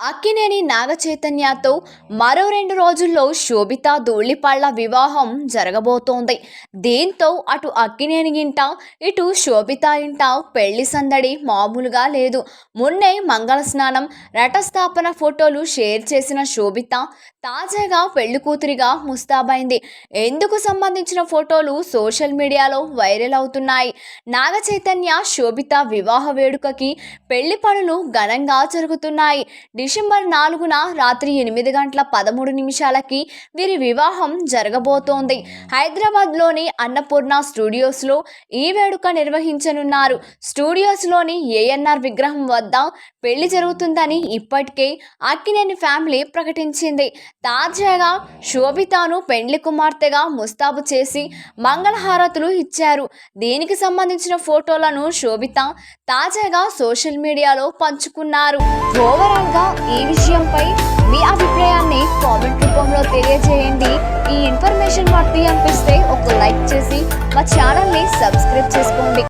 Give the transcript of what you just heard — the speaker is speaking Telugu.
అక్కినేని నాగచైతన్యతో మరో రెండు రోజుల్లో శోభిత ధూళిపాళ్ళ వివాహం జరగబోతోంది. దీంతో అటు అక్కినేని ఇంట ఇటు శోభిత ఇంట పెళ్ళి సందడి మామూలుగా లేదు. మొన్నే మంగళ స్నానం రటస్థాపన ఫోటోలు షేర్ చేసిన శోభిత తాజాగా పెళ్ళి కూతురిగా ముస్తాబైంది. ఎందుకు సంబంధించిన ఫోటోలు సోషల్ మీడియాలో వైరల్ అవుతున్నాయి. నాగచైతన్య శోభిత వివాహ వేడుకకి పెళ్ళి పనులు ఘనంగా జరుగుతున్నాయి. డిసెంబర్ నాలుగున రాత్రి ఎనిమిది గంటల పదమూడు నిమిషాలకి వీరి వివాహం జరగబోతోంది. హైదరాబాద్లోని అన్నపూర్ణ స్టూడియోస్లో ఈ వేడుక నిర్వహించనున్నారు. స్టూడియోస్లోని ఏఎన్ఆర్ విగ్రహం వద్ద పెళ్ళి జరుగుతుందని ఇప్పటికే అక్కినేని ఫ్యామిలీ ప్రకటించింది. తాజాగా శోభితాను పెండ్లి కుమార్తెగా ముస్తాబు చేసి మంగళహారతులు ఇచ్చారు. దీనికి సంబంధించిన ఫోటోలను శోభిత తాజాగా సోషల్ మీడియాలో పంచుకున్నారు. ఓవరాల్గా ఈ విషయంపై మీ అభిప్రాయాన్ని కామెంట్ రూపంలో తెలియజేయండి. ఈ ఇన్ఫర్మేషన్ మాకు అనిపిస్తే ఒక లైక్ చేసి మా ఛానల్ని సబ్స్క్రైబ్ చేసుకోండి.